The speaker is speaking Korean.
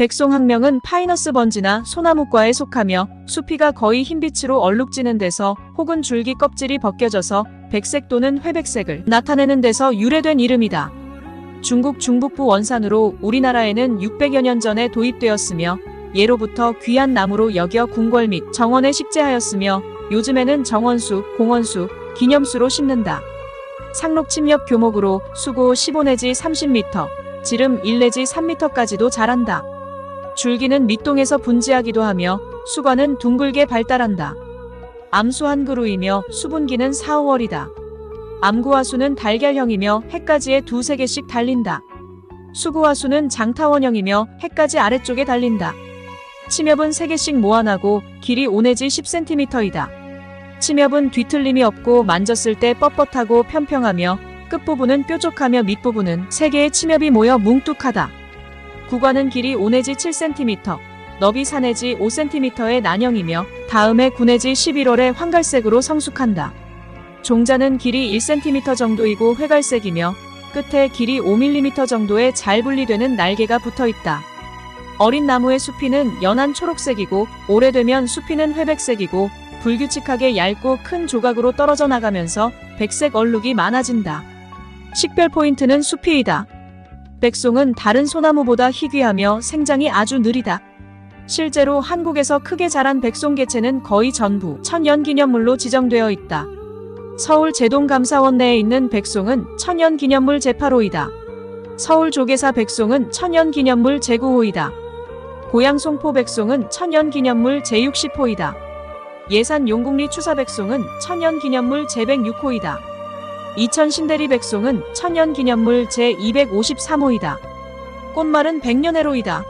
백송 학명은 파이너스 번지나 소나무과에 속하며 수피가 거의 흰빛으로 얼룩지는 데서 혹은 줄기 껍질이 벗겨져서 백색 또는 회백색을 나타내는 데서 유래된 이름이다. 중국 중북부 원산으로 우리나라에는 600여 년 전에 도입되었으며 예로부터 귀한 나무로 여겨 궁궐 및 정원에 식재하였으며 요즘에는 정원수, 공원수, 기념수로 심는다. 상록 침엽 교목으로 수고 15 내지 30m, 지름 1 내지 3m까지도 자란다. 줄기는 밑동에서 분지하기도 하며 수관은 둥글게 발달한다. 암수 한 그루이며 수분기는 4, 5월이다. 암구화수는 달걀형이며 해까지에 두세 개씩 달린다. 수구화수는 장타원형이며 해까지 아래쪽에 달린다. 침엽은 3개씩 모아나고 길이 5 내지 10cm이다. 침엽은 뒤틀림이 없고 만졌을 때 뻣뻣하고 평평하며 끝부분은 뾰족하며 밑부분은 3개의 침엽이 모여 뭉뚝하다. 구관은 길이 5 내지 7cm, 너비 4 내지 5cm의 난형이며 다음에 9 내지 11월에 황갈색으로 성숙한다. 종자는 길이 1cm 정도이고 회갈색이며 끝에 길이 5mm 정도의 잘 분리되는 날개가 붙어 있다. 어린 나무의 수피는 연한 초록색이고 오래되면 수피는 회백색이고 불규칙하게 얇고 큰 조각으로 떨어져 나가면서 백색 얼룩이 많아진다. 식별 포인트는 수피이다. 백송은 다른 소나무보다 희귀하며 생장이 아주 느리다. 실제로 한국에서 크게 자란 백송 개체는 거의 전부 천연기념물로 지정되어 있다. 서울 제동감사원 내에 있는 백송은 천연기념물 제8호이다. 서울 조계사 백송은 천연기념물 제9호이다. 고양 송포 백송은 천연기념물 제60호이다. 예산 용국리 추사 백송은 천연기념물 제106호이다. 이천 신대리 백송은 천연기념물 제253호이다. 꽃말은 백년해로이다.